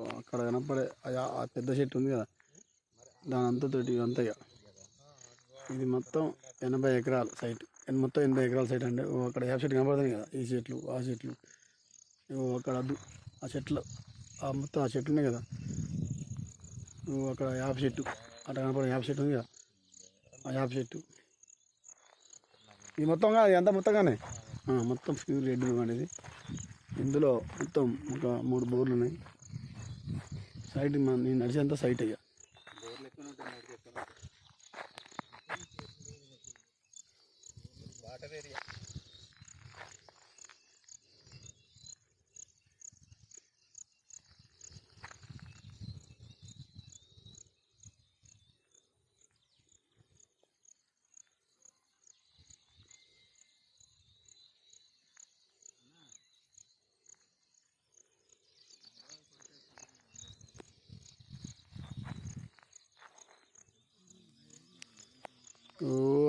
అక్కడ కనపడే ఆ- ఆ పెద్ద చెట్టు ఉంది కదా. దాని అంతతోటి ఇదంతా ఇక ఇది మొత్తం ఎనభై ఎకరాలు సైట్. మొత్తం ఎనభై ఎకరాల సైట్ అంటే ఓ అక్కడ యాప్ చెట్టు కనపడుతుంది కదా ఈ చెట్లు ఆ చెట్లు. అక్కడ అద్దు ఆ చెట్లు ఆ మొత్తం ఆ చెట్లు ఉన్నాయి కదా. నువ్వు అక్కడ యాప చెట్టు అక్కడ కనపడే యాప చెట్టు ఉంది కదా. ఆ యాప చెట్టు ఇది మొత్తంగా ఎంత మొత్తంగానే. మొత్తం ప్యూర్ రెడ్ అనేది. ఇందులో మొత్తం ఒక మూడు బోర్లు ఉన్నాయి. సైట్ మన నేను నడిచేంత సైట్ అయ్యా.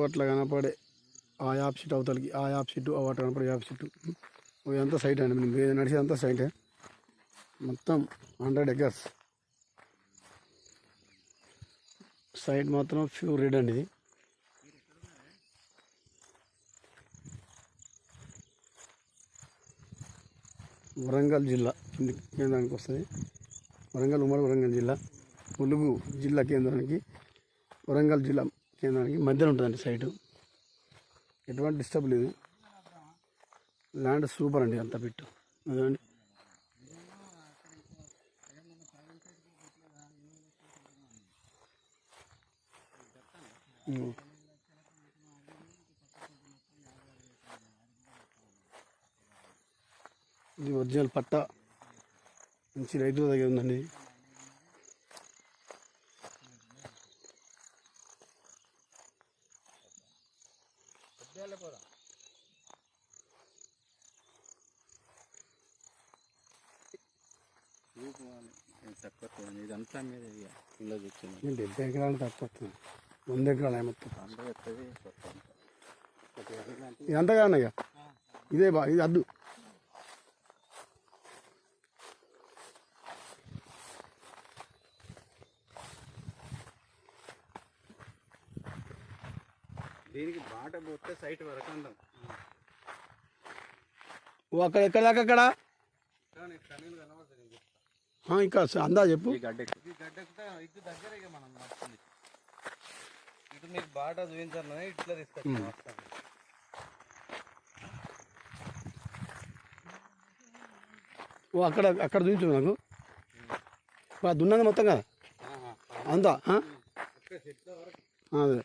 అట్లా కనపడే ఆ యాప్ షీట్ అవతలకి ఆ యాప్ షీట్ ఆ కనపడే యాప్ షీట్ ఇదంతా సైట్ అండి మేము నడిచేదంతా సైటే? మొత్తం హండ్రెడ్ ఎకర్స్. సైట్ మాత్రం ప్యూర్ రెడ్ అండి ఇది. వరంగల్ జిల్లా కింది కేంద్రానికి వస్తుంది. వరంగల్ ఉమ్మడి వరంగల్ జిల్లా ములుగు జిల్లా కేంద్రానికి వరంగల్ జిల్లా కేంద్రానికి మధ్యలో ఉంటుందండి సైడ్ ఎటువంటి డిస్టర్బ్ లేదు. ల్యాండ్ సూపర్ అండి అంత పెట్టు అదండి ఇది ఒరిజినల్ పట్ట. మంచి రైతు దగ్గర ఉందండి. తక్కువ ఇదంతా మీద కింద కూర్చుంది. నేను డెబ్బై ఎకరాలు తక్కువ వస్తుంది. వంద ఎకరాలు మొత్తం అందరూ వస్తుంది ఇదంతా కాదన్నయ్య ఇదే బా ఇది అద్దు. దీనికి బాట పోతే సైట్ వరకు ఓ అక్కడ ఎక్కడ దాకా అక్కడ? ఇంకా అందా చెప్పు. ఇటు మీకు బాట చూపించాను ఇట్లా తీసుకొచ్చాను ఓ అక్కడ అక్కడ చూపించు నాకు. బా దున్నది మొత్తం కదా? అదే.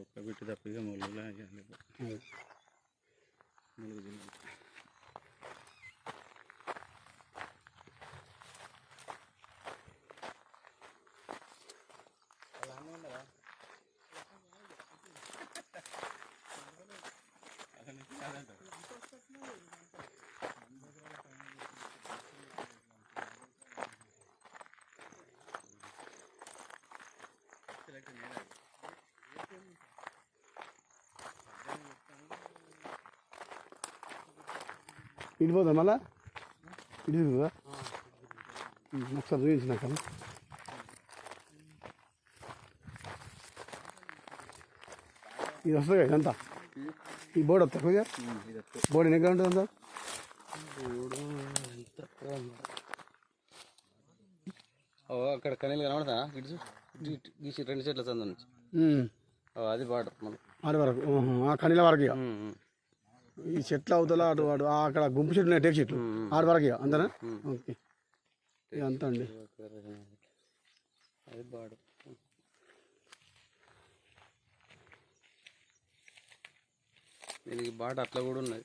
ఒక్క బిట్టు తప్పిగా ముళ్ళు అదే. ములుగు ఇటు పోదా మళ్ళా ఇటు తిరుగుదా ఒకసారి చూపించు నాకు ఇది వస్తుంది కదా ఇదంతా ఈ బోర్డు వస్తా కొద్దిగా బోర్డు ఎన్ని ఎక్కడ ఉంటుంది అంతా అక్కడ కనీలు కనబడతా ఇటు గీసి రెండు చెట్ల చంద నుంచి అది మనం వరకు ఆ కనీల వరకు ఇక ఈ చెట్ల అవతల అటు ఆ అక్కడ గుంపు చెట్లు ఉన్నాయి టేక్ చెట్లు. ఆరు వరకు ఇక అంతనా? ఓకే. ఇక అంతా అండి. దీనికి బాట అట్లా కూడా ఉన్నది.